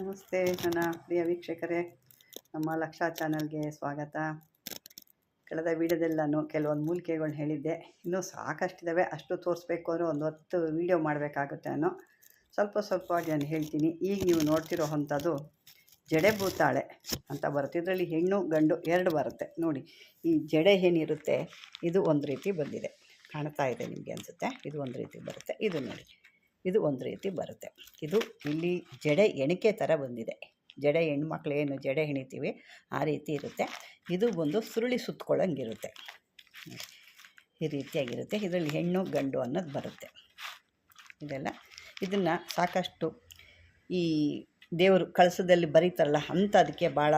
ನಮಸ್ತೆ ನನ್ನ ಪ್ರಿಯ ವೀಕ್ಷಕರೇ. ನಮ್ಮ ಲಕ್ಷ ಚಾನಲ್ಗೆ ಸ್ವಾಗತ. ಕಳೆದ ವೀಡಿಯೋದಲ್ಲಿ ನಾನು ಕೆಲವೊಂದು ಮೂಲಿಕೆಗಳನ್ನ ಹೇಳಿದ್ದೆ. ಇನ್ನೂ ಸಾಕಷ್ಟಿದ್ದಾವೆ ಅಷ್ಟು ತೋರಿಸ್ಬೇಕು ಅಂದರೆ ಒಂದು ಹತ್ತು ವೀಡಿಯೋ ಮಾಡಬೇಕಾಗುತ್ತೆ ನಾನು ಸ್ವಲ್ಪ ಸ್ವಲ್ಪವಾಗಿ ನಾನು ಹೇಳ್ತೀನಿ. ಈಗ ನೀವು ನೋಡ್ತಿರೋ ಅಂಥದ್ದು ಜಡೆ ಭೂತಾಳೆ ಅಂತ ಬರುತ್ತೆ ಇದರಲ್ಲಿ ಹೆಣ್ಣು ಗಂಡು ಎರಡು ಬರುತ್ತೆ. ನೋಡಿ, ಈ ಜಡೆ ಏನಿರುತ್ತೆ? ಇದು ಒಂದು ರೀತಿ ಬಂದಿದೆ. ಕಾಣ್ತಾ ಇದೆ ನಿಮಗೆ ಅನಿಸುತ್ತೆ? ಇದು ಒಂದು ರೀತಿ ಬರುತ್ತೆ. ಇದು ನೋಡಿ. ಇದು ಒಂದು ರೀತಿ ಬರುತ್ತೆ. ಇದು ಇಲ್ಲಿ ಜಡೆ ಎಣಿಕೆ ಥರ ಬಂದಿದೆ. ಜಡೆ ಹೆಣ್ಮಕ್ಳು ಏನು ಜಡೆ ಹೆಣಿತೀವಿ, ಆ ರೀತಿ ಇರುತ್ತೆ. ಇದು ಒಂದು ಸುರುಳಿ ಸುತ್ಕೊಳ್ಳೋಂಗಿರುತ್ತೆ ಈ ರೀತಿಯಾಗಿರುತ್ತೆ. ಇದರಲ್ಲಿ ಹೆಣ್ಣು, ಗಂಡು ಅನ್ನೋದು ಬರುತ್ತೆ. ಇದೆಲ್ಲ ಇದನ್ನು ಸಾಕಷ್ಟು ಈ ದೇವರು ಕಳಸದಲ್ಲಿ ಬರೀತಾರಲ್ಲ, ಅಂಥದಕ್ಕೆ ಭಾಳ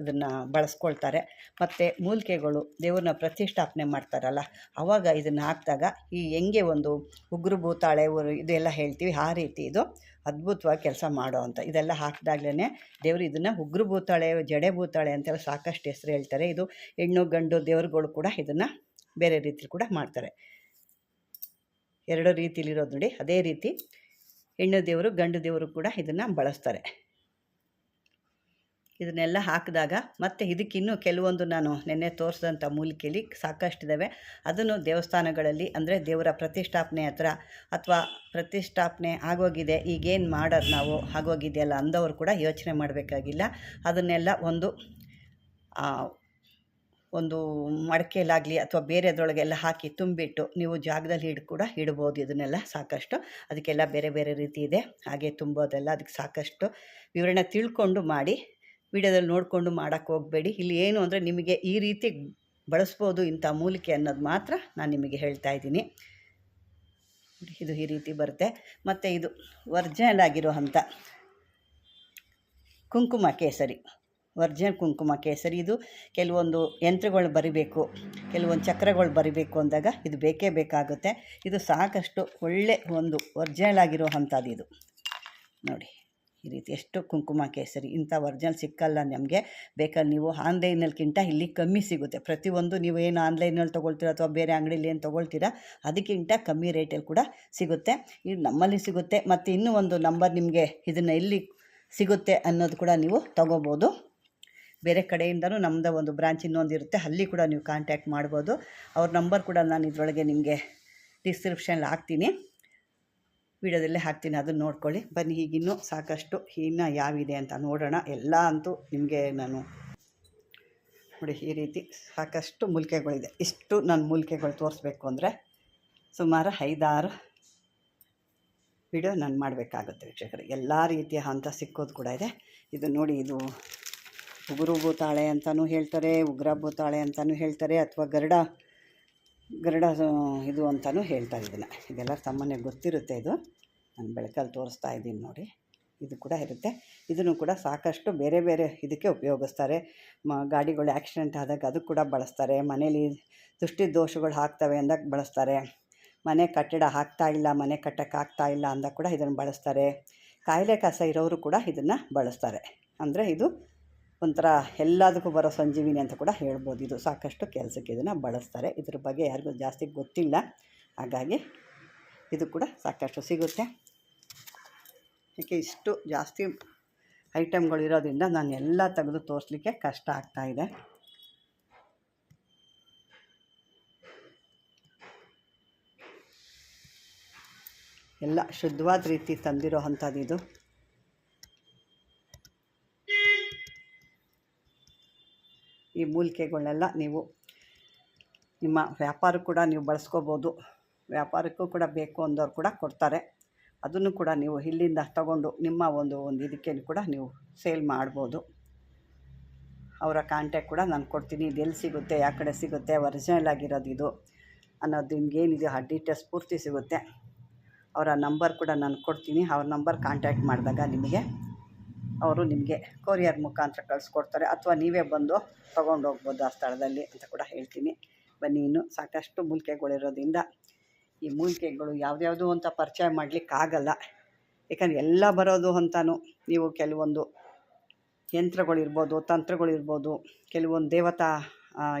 ಇದನ್ನು ಬಳಸ್ಕೊಳ್ತಾರೆ. ಮತ್ತು ಮೂಲಿಕೆಗಳು ದೇವ್ರನ್ನ ಪ್ರತಿಷ್ಠಾಪನೆ ಮಾಡ್ತಾರಲ್ಲ ಆವಾಗ ಇದನ್ನು ಹಾಕಿದಾಗ ಈ ಹೆಂಗೆ ಒಂದು ಉಗುರು ಭೂತಾಳೆ ಇದೆಲ್ಲ ಹೇಳ್ತೀವಿ, ಆ ರೀತಿ ಇದು ಅದ್ಭುತವಾಗಿ ಕೆಲಸ ಮಾಡೋ ಅಂತ. ಇದೆಲ್ಲ ಹಾಕಿದಾಗ್ಲೇ ದೇವರು ಇದನ್ನು ಉಗ್ರು ಭೂತಾಳೆ, ಜಡೆ ಭೂತಾಳೆ ಅಂತೆಲ್ಲ ಸಾಕಷ್ಟು ಹೆಸರು ಹೇಳ್ತಾರೆ. ಇದು ಹೆಣ್ಣು, ಗಂಡು ದೇವರುಗಳು ಕೂಡ ಇದನ್ನು ಬೇರೆ ರೀತಿಲಿ ಕೂಡ ಮಾಡ್ತಾರೆ. ಎರಡು ರೀತಿಲಿರೋದು ನೋಡಿ, ಅದೇ ರೀತಿ ಹೆಣ್ಣು ದೇವರು, ಗಂಡು ದೇವರು ಕೂಡ ಇದನ್ನು ಬಳಸ್ತಾರೆ. ಇದನ್ನೆಲ್ಲ ಹಾಕಿದಾಗ ಮತ್ತು ಇದಕ್ಕಿನ್ನೂ ಕೆಲವೊಂದು ನಾನು ನಿನ್ನೆ ತೋರಿಸಿದಂಥ ಮೂಲಿಕೆಯಲ್ಲಿ ಸಾಕಷ್ಟಿದ್ದಾವೆ. ಅದನ್ನು ದೇವಸ್ಥಾನಗಳಲ್ಲಿ ಅಂದರೆ ದೇವರ ಪ್ರತಿಷ್ಠಾಪನೆ ಹತ್ರ ಅಥವಾ ಪ್ರತಿಷ್ಠಾಪನೆ ಆಗೋಗಿದೆ, ಈಗೇನು ಮಾಡೋದು ನಾವು ಆಗೋಗಿದೆಯಲ್ಲ ಅಂದವರು ಕೂಡ ಯೋಚನೆ ಮಾಡಬೇಕಾಗಿಲ್ಲ. ಅದನ್ನೆಲ್ಲ ಒಂದು ಒಂದು ಮಡಕೆಯಲ್ಲಾಗಲಿ ಅಥವಾ ಬೇರೆದ್ರೊಳಗೆಲ್ಲ ಹಾಕಿ ತುಂಬಿಟ್ಟು ನೀವು ಜಾಗದಲ್ಲಿ ಹಿಡ್ ಕೂಡ ಇಡ್ಬೋದು ಇದನ್ನೆಲ್ಲ ಸಾಕಷ್ಟು. ಅದಕ್ಕೆಲ್ಲ ಬೇರೆ ಬೇರೆ ರೀತಿ ಇದೆ. ಹಾಗೆ ತುಂಬೋದೆಲ್ಲ ಅದಕ್ಕೆ ಸಾಕಷ್ಟು ವಿವರಣೆ ತಿಳ್ಕೊಂಡು ಮಾಡಿ ವಿಡಿಯೋದಲ್ಲಿ ನೋಡಿಕೊಂಡು ಮಾಡೋಕ್ಕೆ ಹೋಗಬೇಡಿ. ಇಲ್ಲಿ ಏನು ಅಂದರೆ ನಿಮಗೆ ಈ ರೀತಿ ಬಳಸ್ಬೋದು ಇಂಥ ಮೂಲಿಕೆ ಅನ್ನೋದು ಮಾತ್ರ ನಾನು ನಿಮಗೆ ಹೇಳ್ತಾ ಇದ್ದೀನಿ. ಇದು ಈ ರೀತಿ ಬರುತ್ತೆ. ಮತ್ತು ಇದು ವರ್ಜನಲ್ ಆಗಿರೋ ಅಂಥ ಕುಂಕುಮ ಕೇಸರಿ. ಒರ್ಜಿನಲ್ ಕುಂಕುಮ ಕೇಸರಿ. ಇದು ಕೆಲವೊಂದು ಯಂತ್ರಗಳು ಬರಿಬೇಕು. ಕೆಲವೊಂದು ಚಕ್ರಗಳು ಬರಿಬೇಕು ಅಂದಾಗ ಇದು ಬೇಕೇ ಬೇಕಾಗುತ್ತೆ. ಇದು ಸಾಕಷ್ಟು ಒಳ್ಳೆ ಒಂದು ಒರ್ಜಿನಲ್ ಆಗಿರೋ ಅಂಥದ್ದು ಇದು. ನೋಡಿ. ಈ ರೀತಿ ಎಷ್ಟು ಕುಂಕುಮ ಕೇಸರಿ ಇಂಥ ಒರ್ಜಿನಲ್ ಸಿಕ್ಕಲ್ಲ ನಮಗೆ. ಬೇಕಾದ್ರೆ ನೀವು ಆನ್ಲೈನಲ್ಲಿಗಿಂತ ಇಲ್ಲಿ ಕಮ್ಮಿ ಸಿಗುತ್ತೆ. ಪ್ರತಿಯೊಂದು ನೀವು ಏನು ಆನ್ಲೈನಲ್ಲಿ ತೊಗೊಳ್ತೀರ ಅಥವಾ ಬೇರೆ ಅಂಗಡೀಲಿ ಏನು ತೊಗೊಳ್ತೀರಾ ಅದಕ್ಕಿಂತ ಕಮ್ಮಿ ರೇಟಲ್ಲಿ ಕೂಡ ಸಿಗುತ್ತೆ. ಇದು ನಮ್ಮಲ್ಲಿ ಸಿಗುತ್ತೆ. ಮತ್ತು ಇನ್ನೂ ಒಂದು ನಂಬರ್ ನಿಮಗೆ ಇದನ್ನು ಎಲ್ಲಿ ಸಿಗುತ್ತೆ ಅನ್ನೋದು ಕೂಡ ನೀವು ತೊಗೋಬೋದು. ಬೇರೆ ಕಡೆಯಿಂದನೂ ನಮ್ಮದು ಒಂದು ಬ್ರಾಂಚ್ ಇನ್ನೊಂದು ಇರುತ್ತೆ. ಅಲ್ಲಿ ಕೂಡ ನೀವು ಕಾಂಟ್ಯಾಕ್ಟ್ ಮಾಡ್ಬೋದು. ಅವ್ರ ನಂಬರ್ ಕೂಡ ನಾನು ಇದರೊಳಗೆ ನಿಮಗೆ ಡಿಸ್ಕ್ರಿಪ್ಷನಲ್ಲಿ ಹಾಕ್ತೀನಿ. ವಿಡಿಯೋದಲ್ಲೇ ಹಾಕ್ತೀನಿ, ಅದನ್ನು ನೋಡ್ಕೊಳ್ಳಿ. ಬನ್ನಿ ಈಗಿನ್ನೂ ಸಾಕಷ್ಟು ಇನ್ನು ಯಾವಿದೆ ಅಂತ ನೋಡೋಣ. ಎಲ್ಲ ಅಂತೂ ನಿಮಗೆ ನಾನು ನೋಡಿ, ಈ ರೀತಿ ಸಾಕಷ್ಟು ಮೂಲಿಕೆಗಳಿದೆ. ಇಷ್ಟು ನಾನು ಮೂಲಿಕೆಗಳು ತೋರಿಸ್ಬೇಕು ಅಂದರೆ ಸುಮಾರು ಐದಾರು ವಿಡಿಯೋ ನಾನು ಮಾಡಬೇಕಾಗುತ್ತೆ ವೀಕ್ಷಕರು. ಎಲ್ಲ ರೀತಿಯ ಹಂತ ಸಿಕ್ಕೋದು ಕೂಡ ಇದೆ. ಇದು ನೋಡಿ, ಇದು ಉಗುರು ಭೂತಾಳೆ ಅಂತಲೂ ಹೇಳ್ತಾರೆ, ಉಗ್ರ ಭೂತಾಳೆ ಅಂತಲೂ ಹೇಳ್ತಾರೆ, ಅಥವಾ ಗರುಡ ಗರುಡ ಇದು ಅಂತಲೂ ಹೇಳ್ತಾರೆ ಇದನ್ನು. ಇದೆಲ್ಲ ಸಾಮಾನ್ಯ ಗೊತ್ತಿರುತ್ತೆ ಇದು. ನಾನು ಬೆಳಕಲ್ಲಿ ತೋರಿಸ್ತಾ ಇದ್ದೀನಿ ನೋಡಿ. ಇದು ಕೂಡ ಇರುತ್ತೆ. ಇದನ್ನು ಕೂಡ ಸಾಕಷ್ಟು ಬೇರೆ ಬೇರೆ ಇದಕ್ಕೆ ಉಪಯೋಗಿಸ್ತಾರೆ. ಮ, ಗಾಡಿಗಳು ಆ್ಯಕ್ಸಿಡೆಂಟ್ ಆದಾಗ ಅದಕ್ಕೆ ಕೂಡ ಬಳಸ್ತಾರೆ. ಮನೇಲಿ ದುಷ್ಟಿ ದೋಷಗಳು ಹಾಕ್ತವೆ ಅಂದಾಗ ಬಳಸ್ತಾರೆ. ಮನೆ ಕಟ್ಟಡ ಹಾಕ್ತಾ ಇಲ್ಲ, ಮನೆ ಕಟ್ಟಕ್ಕೆ ಆಗ್ತಾ ಇಲ್ಲ ಅಂದಾಗ ಕೂಡ ಇದನ್ನು ಬಳಸ್ತಾರೆ. ಕಾಯಿಲೆ ಕಸ ಇರೋರು ಕೂಡ ಇದನ್ನು ಬಳಸ್ತಾರೆ. ಅಂದರೆ ಇದು ಒಂಥರ ಎಲ್ಲದಕ್ಕೂ ಬರೋ ಸಂಜೀವಿನಿ ಅಂತ ಕೂಡ ಹೇಳ್ಬೋದು. ಇದು ಸಾಕಷ್ಟು ಕೆಲಸಕ್ಕೆ ಇದನ್ನು ಬಳಸ್ತಾರೆ. ಇದ್ರ ಬಗ್ಗೆ ಯಾರಿಗೂ ಜಾಸ್ತಿ ಗೊತ್ತಿಲ್ಲ. ಹಾಗಾಗಿ ಇದು ಕೂಡ ಸಾಕಷ್ಟು ಸಿಗುತ್ತೆ. ಏಕೆ ಇಷ್ಟು ಜಾಸ್ತಿ ಐಟಮ್ಗಳು ಇರೋದ್ರಿಂದ ನಾನು ಎಲ್ಲ ತೆಗೆದು ತೋರಿಸ್ಲಿಕ್ಕೆ ಕಷ್ಟ ಆಗ್ತಾಯಿದೆ ಎಲ್ಲ ಶುದ್ಧವಾದ ರೀತಿ ತಂದಿರೋ ಅಂಥದ್ದು ಇದು. ಈ ಮೂಲಿಕೆಗಳನ್ನೆಲ್ಲ ನೀವು ನಿಮ್ಮ ವ್ಯಾಪಾರ ಕೂಡ ನೀವು ಬಳಸ್ಕೋಬೋದು. ವ್ಯಾಪಾರಕ್ಕೂ ಕೂಡ ಬೇಕು ಅಂದವ್ರು ಕೂಡ ಕೊಡ್ತಾರೆ. ಅದನ್ನು ಕೂಡ ನೀವು ಇಲ್ಲಿಂದ ತಗೊಂಡು ನಿಮ್ಮ ಒಂದು ಒಂದು ಇದಕ್ಕೆ ಕೂಡ ನೀವು ಸೇಲ್ ಮಾಡ್ಬೋದು. ಅವರ ಕಾಂಟ್ಯಾಕ್ಟ್ ಕೂಡ ನಾನು ಕೊಡ್ತೀನಿ. ಇದು ಎಲ್ಲಿ ಸಿಗುತ್ತೆ, ಯಾವ ಕಡೆ ಸಿಗುತ್ತೆ ಒರಿಜಿನಲ್ ಆಗಿರೋದು ಇದು ಅನ್ನೋದು ನಿಮ್ಗೇನಿದೆಯೋ ಆ ಡೀಟೇಲ್ಸ್ ಪೂರ್ತಿ ಸಿಗುತ್ತೆ. ಅವರ ನಂಬರ್ ಕೂಡ ನಾನು ಕೊಡ್ತೀನಿ. ಅವ್ರ ನಂಬರ್ ಕಾಂಟ್ಯಾಕ್ಟ್ ಮಾಡಿದಾಗ ನಿಮಗೆ ಅವರು ನಿಮಗೆ ಕೊರಿಯರ್ ಮುಖಾಂತರ ಕಳಿಸ್ಕೊಡ್ತಾರೆ ಅಥವಾ ನೀವೇ ಬಂದು ತೊಗೊಂಡು ಹೋಗ್ಬೋದು ಆ ಸ್ಥಳದಲ್ಲಿ ಅಂತ ಕೂಡ ಹೇಳ್ತೀನಿ. ಬನ್ನಿ, ಇನ್ನು ಸಾಕಷ್ಟು ಮೂಲಿಕೆಗಳಿರೋದ್ರಿಂದ ಈ ಮೂಲಿಕೆಗಳು ಯಾವುದ್ಯಾವುದು ಅಂತ ಪರಿಚಯ ಮಾಡಲಿಕ್ಕಾಗಲ್ಲ ಯಾಕಂದರೆ ಎಲ್ಲ ಬರೋದು ಅಂತಲೂ ನೀವು ಕೆಲವೊಂದು ಯಂತ್ರಗಳಿರ್ಬೋದು, ತಂತ್ರಗಳಿರ್ಬೋದು, ಕೆಲವೊಂದು ದೇವತಾ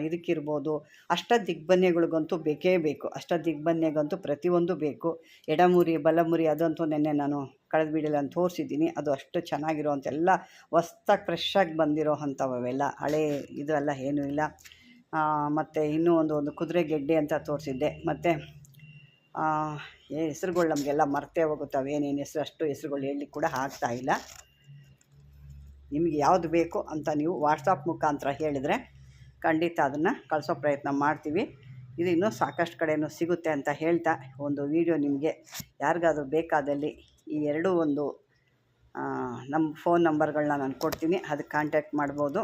ಇದಕ್ಕಿರ್ಬೋದು. ಅಷ್ಟ ದಿಗ್ಬನ್ಯಗಳಿಗಂತೂ ಬೇಕೇ ಬೇಕು. ಅಷ್ಟ ದಿಗ್ಬನ್ಯಗಂತೂ ಪ್ರತಿಯೊಂದು ಬೇಕು. ಎಡಮುರಿ, ಬಲಮುರಿ ಅದಂತೂ ನೆನ್ನೆ ನಾನು ಕಳೆದ ಅಂತ ತೋರಿಸಿದ್ದೀನಿ. ಅದು ಅಷ್ಟು ಚೆನ್ನಾಗಿರೋವಂಥೆಲ್ಲ ಹೊಸ್ದಾಗಿ ಫ್ರೆಶ್ಶಾಗಿ ಬಂದಿರೋ ಅಂಥವೆಲ್ಲ ಹಳೆ ಇದು ಎಲ್ಲ ಏನೂ ಇಲ್ಲ. ಮತ್ತು ಇನ್ನೂ ಒಂದು ಒಂದು ಕುದುರೆ ಗೆಡ್ಡೆ ಅಂತ ತೋರಿಸಿದ್ದೆ. ಮತ್ತು ಏ, ಹೆಸ್ರುಗಳು ನಮಗೆಲ್ಲ ಮರ್ತೇ ಹೋಗುತ್ತವೆ ಏನೇನು ಹೆಸ್ರು, ಅಷ್ಟು ಹೆಸ್ರುಗಳು ಹೇಳಲಿಕ್ಕೆ ಕೂಡ ಆಗ್ತಾಯಿಲ್ಲ ನಿಮಗೆ ಯಾವುದು ಬೇಕು ಅಂತ ನೀವು ವಾಟ್ಸಪ್ ಮುಖಾಂತರ ಹೇಳಿದರೆ ಖಂಡಿತ ಅದನ್ನು ಕಳಿಸೋ ಪ್ರಯತ್ನ ಮಾಡ್ತೀವಿ. ಇದು ಇನ್ನೂ ಸಾಕಷ್ಟು ಕಡೆಯೂ ಸಿಗುತ್ತೆ ಅಂತ ಹೇಳ್ತಾ ಒಂದು ವಿಡಿಯೋ ನಿಮಗೆ ಯಾರಿಗಾದರೂ ಬೇಕಾದಲ್ಲಿ ಈ ಎರಡೂ ಒಂದು ನಮ್ಮ ಫೋನ್ ನಂಬರ್ಗಳನ್ನ ನಾನು ಕೊಡ್ತೀನಿ. ಅದಕ್ಕೆ ಕಾಂಟ್ಯಾಕ್ಟ್ ಮಾಡ್ಬೋದು.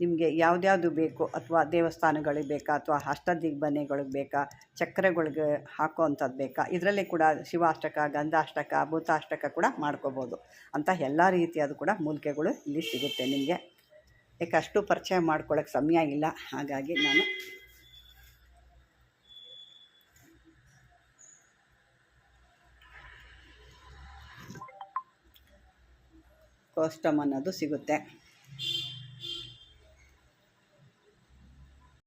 ನಿಮಗೆ ಯಾವ್ದ್ಯಾವುದು ಬೇಕು ಅಥವಾ ದೇವಸ್ಥಾನಗಳಿಗೆ ಬೇಕಾ ಅಥವಾ ಅಷ್ಟದಿಗ್ಬನೆಗಳಿಗೆ ಬೇಕಾ, ಚಕ್ರಗಳಿಗೆ ಹಾಕೋವಂಥದ್ದು ಬೇಕಾ, ಇದರಲ್ಲಿ ಕೂಡ ಶಿವಾಷ್ಟಕ, ಗಂಧಾಷ್ಟಕ, ಭೂತಾಷ್ಟಕ ಕೂಡ ಮಾಡ್ಕೋಬೋದು ಅಂತ ಎಲ್ಲ ರೀತಿಯಾದ ಕೂಡ ಮೂಲಿಕೆಗಳು ಇಲ್ಲಿ ಸಿಗುತ್ತೆ ನಿಮಗೆ. ಯಾಕೆ ಅಷ್ಟು ಪರಿಚಯ ಮಾಡ್ಕೊಳ್ಳೋಕ್ಕೆ ಸಮಯ ಇಲ್ಲ. ಹಾಗಾಗಿ ನಾನು ಕೋಸ್ಟಮ್ ಅನ್ನೋದು ಸಿಗುತ್ತೆ.